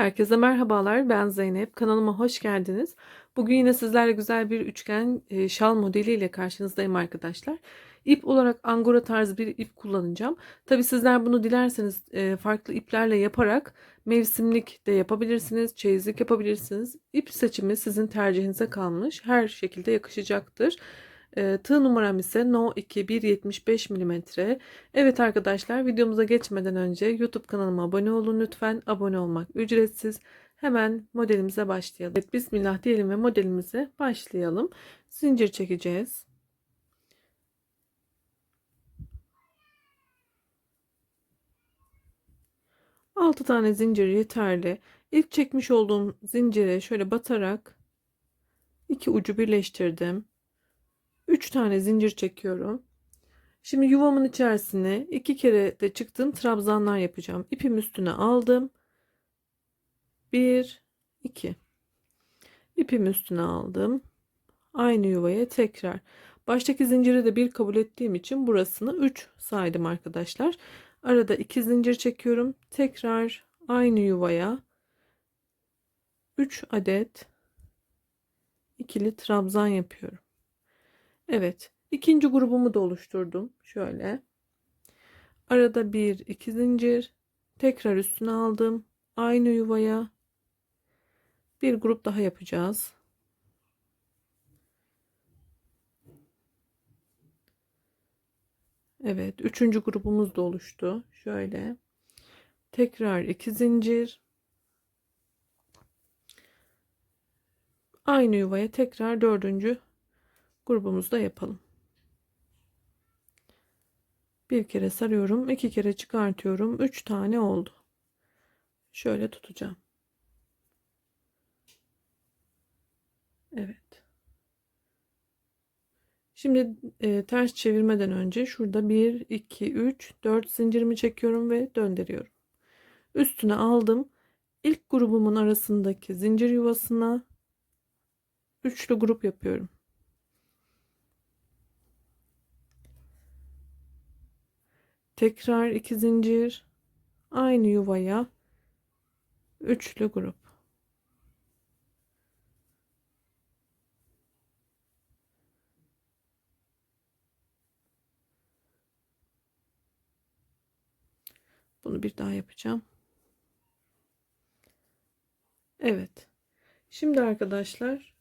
Herkese merhabalar. Ben Zeynep. Kanalıma hoş geldiniz. Bugün yine sizlerle güzel bir üçgen e, şal modeliyle karşınızdayım arkadaşlar. İp olarak angora tarzı bir ip kullanacağım. Tabi sizler bunu dilerseniz e, farklı iplerle yaparak mevsimlik de yapabilirsiniz, çeyizlik yapabilirsiniz. İp seçimi sizin tercihinize kalmış. Her şekilde yakışacaktır. Tığ numaram ise No 2 175 mm. Evet arkadaşlar videomuza geçmeden önce YouTube kanalıma abone olun lütfen. Abone olmak ücretsiz. Hemen modelimize başlayalım. Evet, Bismillah diyelim ve modelimize başlayalım. Zincir çekeceğiz. Altı tane zincir yeterli. İlk çekmiş olduğum zincire şöyle batarak iki ucu birleştirdim. 3 tane zincir çekiyorum. Şimdi yuvamın içerisine iki kere de çıktığım trabzanlar yapacağım. İpim üstüne aldım. 1 2 İpim üstüne aldım. Aynı yuvaya tekrar. Baştaki zinciri de bir kabul ettiğim için burasını 3 saydım arkadaşlar. Arada 2 zincir çekiyorum. Tekrar aynı yuvaya 3 adet ikili trabzan yapıyorum. Evet. ikinci grubumu da oluşturdum. Şöyle. Arada bir iki zincir. Tekrar üstüne aldım. Aynı yuvaya. Bir grup daha yapacağız. Evet. Üçüncü grubumuz da oluştu. Şöyle. Tekrar iki zincir. Aynı yuvaya tekrar dördüncü grubumuzda yapalım. Bir kere sarıyorum, iki kere çıkartıyorum. Üç tane oldu. Şöyle tutacağım. Evet. Şimdi e, ters çevirmeden önce şurada 1, 2, 3, 4 zincirimi çekiyorum ve döndürüyorum. Üstüne aldım. İlk grubumun arasındaki zincir yuvasına üçlü grup yapıyorum. Tekrar iki zincir. Aynı yuvaya üçlü grup. Bunu bir daha yapacağım. Evet. Şimdi arkadaşlar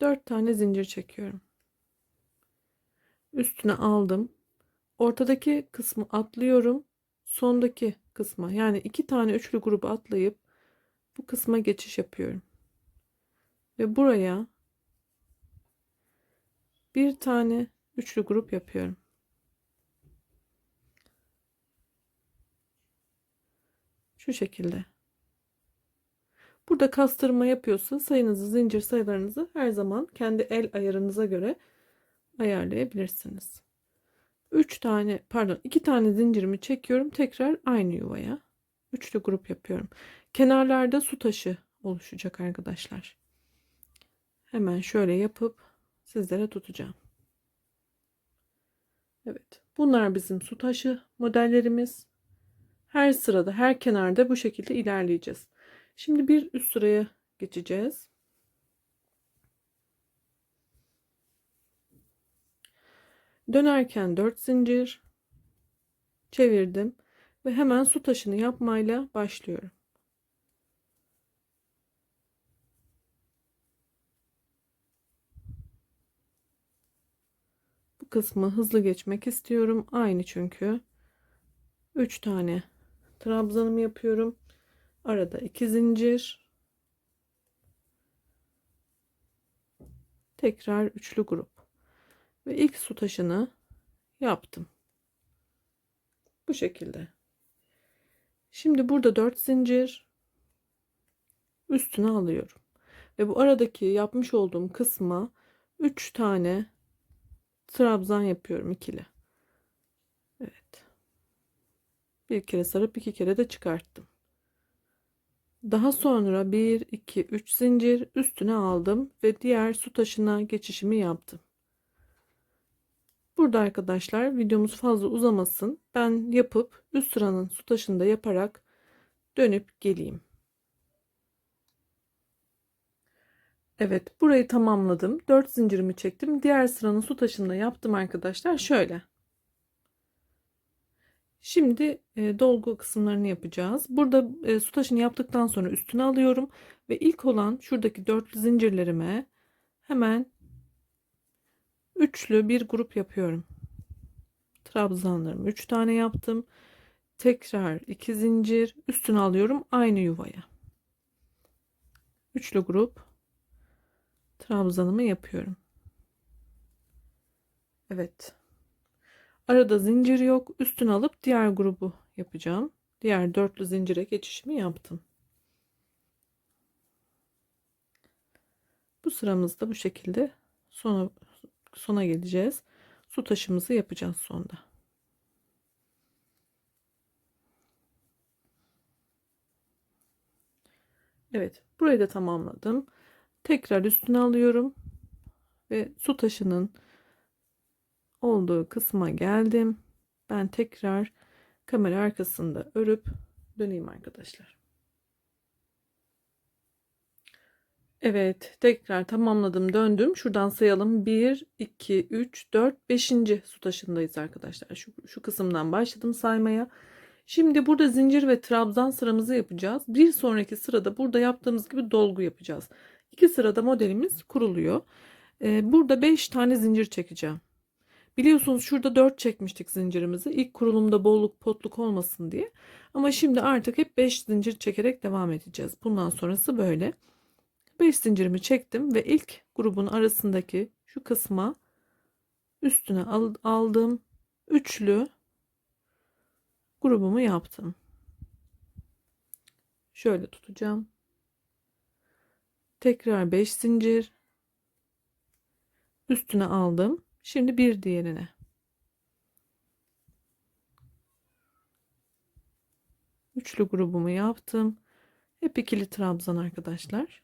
4 tane zincir çekiyorum. Üstüne aldım ortadaki kısmı atlıyorum. Sondaki kısma yani iki tane üçlü grubu atlayıp bu kısma geçiş yapıyorum. Ve buraya bir tane üçlü grup yapıyorum. Şu şekilde. Burada kastırma yapıyorsa sayınızı, zincir sayılarınızı her zaman kendi el ayarınıza göre ayarlayabilirsiniz. 3 tane pardon 2 tane zincirimi çekiyorum tekrar aynı yuvaya. Üçlü grup yapıyorum. Kenarlarda su taşı oluşacak arkadaşlar. Hemen şöyle yapıp sizlere tutacağım. Evet bunlar bizim su taşı modellerimiz. Her sırada her kenarda bu şekilde ilerleyeceğiz. Şimdi bir üst sıraya geçeceğiz Dönerken 4 zincir çevirdim ve hemen su taşını yapmayla başlıyorum. Bu kısmı hızlı geçmek istiyorum. Aynı çünkü. 3 tane trabzanımı yapıyorum. Arada 2 zincir. Tekrar üçlü grup ve ilk su taşını yaptım. Bu şekilde. Şimdi burada 4 zincir üstüne alıyorum. Ve bu aradaki yapmış olduğum kısma 3 tane trabzan yapıyorum ikili. Evet. Bir kere sarıp iki kere de çıkarttım. Daha sonra 1 2 3 zincir üstüne aldım ve diğer su taşına geçişimi yaptım. Burada arkadaşlar videomuz fazla uzamasın. Ben yapıp üst sıranın su taşında yaparak dönüp geleyim. Evet burayı tamamladım. 4 zincirimi çektim. Diğer sıranın su taşında yaptım arkadaşlar. Şöyle. Şimdi e, dolgu kısımlarını yapacağız. Burada e, su taşını yaptıktan sonra üstüne alıyorum. Ve ilk olan şuradaki dörtlü zincirlerime hemen üçlü bir grup yapıyorum. Trabzanlarımı 3 tane yaptım. Tekrar 2 zincir üstüne alıyorum aynı yuvaya. Üçlü grup trabzanımı yapıyorum. Evet. Arada zincir yok. Üstüne alıp diğer grubu yapacağım. Diğer dörtlü zincire geçişimi yaptım. Bu sıramızda bu şekilde sona sona geleceğiz. Su taşımızı yapacağız sonda. Evet, burayı da tamamladım. Tekrar üstüne alıyorum ve su taşının olduğu kısma geldim. Ben tekrar kamera arkasında örüp döneyim arkadaşlar. Evet, tekrar tamamladım, döndüm. Şuradan sayalım. 1 2 3 4 5. su taşındayız arkadaşlar. Şu şu kısımdan başladım saymaya. Şimdi burada zincir ve trabzan sıramızı yapacağız. Bir sonraki sırada burada yaptığımız gibi dolgu yapacağız. İki sırada modelimiz kuruluyor. Ee, burada 5 tane zincir çekeceğim. Biliyorsunuz şurada 4 çekmiştik zincirimizi. İlk kurulumda bolluk potluk olmasın diye. Ama şimdi artık hep 5 zincir çekerek devam edeceğiz. Bundan sonrası böyle. 5 zincirimi çektim ve ilk grubun arasındaki şu kısma üstüne aldım. Üçlü grubumu yaptım. Şöyle tutacağım. Tekrar 5 zincir. Üstüne aldım. Şimdi bir diğerine. Üçlü grubumu yaptım. Hep ikili trabzan arkadaşlar.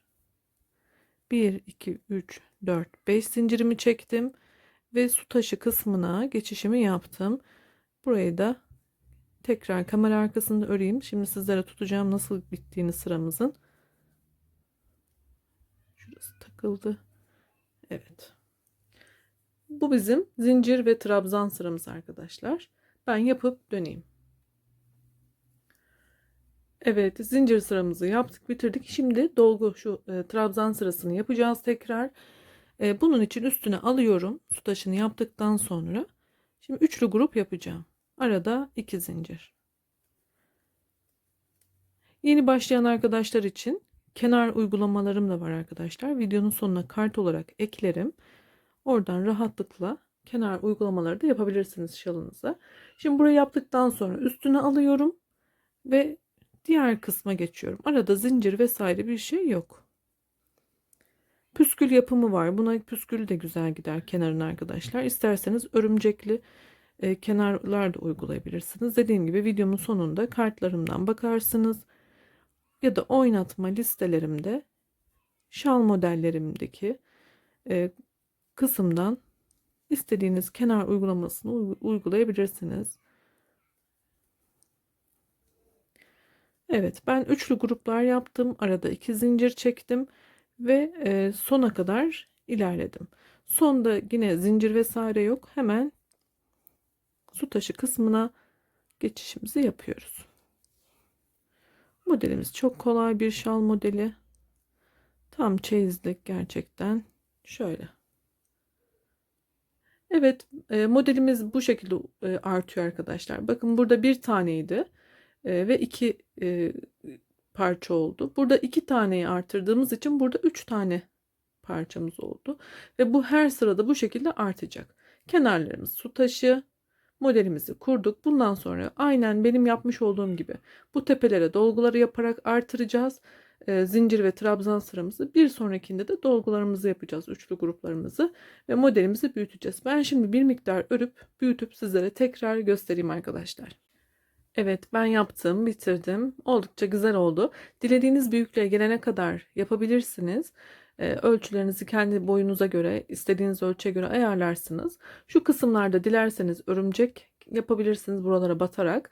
1 2 3 4 5 zincirimi çektim ve su taşı kısmına geçişimi yaptım. Burayı da tekrar kamera arkasında öreyim. Şimdi sizlere tutacağım nasıl bittiğini sıramızın. Şurası takıldı. Evet. Bu bizim zincir ve trabzan sıramız arkadaşlar. Ben yapıp döneyim. Evet zincir sıramızı yaptık bitirdik. Şimdi dolgu şu e, trabzan sırasını yapacağız tekrar. E, bunun için üstüne alıyorum su taşını yaptıktan sonra. Şimdi üçlü grup yapacağım. Arada iki zincir. Yeni başlayan arkadaşlar için kenar uygulamalarım da var arkadaşlar. Videonun sonuna kart olarak eklerim. Oradan rahatlıkla kenar uygulamaları da yapabilirsiniz şalınıza. Şimdi burayı yaptıktan sonra üstüne alıyorum ve diğer kısma geçiyorum. Arada zincir vesaire bir şey yok. Püskül yapımı var. Buna püskül de güzel gider kenarına arkadaşlar. İsterseniz örümcekli e, kenarlar da uygulayabilirsiniz. Dediğim gibi videomun sonunda kartlarımdan bakarsınız. Ya da oynatma listelerimde şal modellerimdeki e, kısımdan istediğiniz kenar uygulamasını uygulayabilirsiniz. Evet ben üçlü gruplar yaptım. Arada iki zincir çektim ve e, sona kadar ilerledim. Sonda yine zincir vesaire yok. Hemen su taşı kısmına geçişimizi yapıyoruz. Modelimiz çok kolay bir şal modeli. Tam çeyizlik gerçekten. Şöyle. Evet e, modelimiz bu şekilde e, artıyor arkadaşlar. Bakın burada bir taneydi ve iki e, parça oldu. Burada iki taneyi artırdığımız için burada üç tane parçamız oldu. Ve bu her sırada bu şekilde artacak. Kenarlarımız su taşı. Modelimizi kurduk. Bundan sonra aynen benim yapmış olduğum gibi bu tepelere dolguları yaparak artıracağız e, zincir ve trabzan sıramızı. Bir sonrakinde de dolgularımızı yapacağız. Üçlü gruplarımızı ve modelimizi büyüteceğiz. Ben şimdi bir miktar örüp büyütüp sizlere tekrar göstereyim arkadaşlar. Evet ben yaptım bitirdim. Oldukça güzel oldu. Dilediğiniz büyüklüğe gelene kadar yapabilirsiniz. Ee, ölçülerinizi kendi boyunuza göre istediğiniz ölçüye göre ayarlarsınız. Şu kısımlarda dilerseniz örümcek yapabilirsiniz buralara batarak.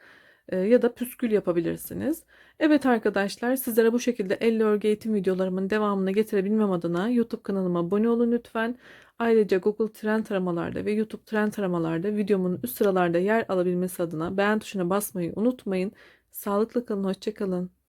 E, ya da püskül yapabilirsiniz. Evet arkadaşlar sizlere bu şekilde elle örgü eğitim videolarımın devamını getirebilmem adına YouTube kanalıma abone olun lütfen. Ayrıca Google trend taramalarda ve YouTube trend taramalarda videomun üst sıralarda yer alabilmesi adına beğen tuşuna basmayı unutmayın. Sağlıklı kalın, hoşçakalın.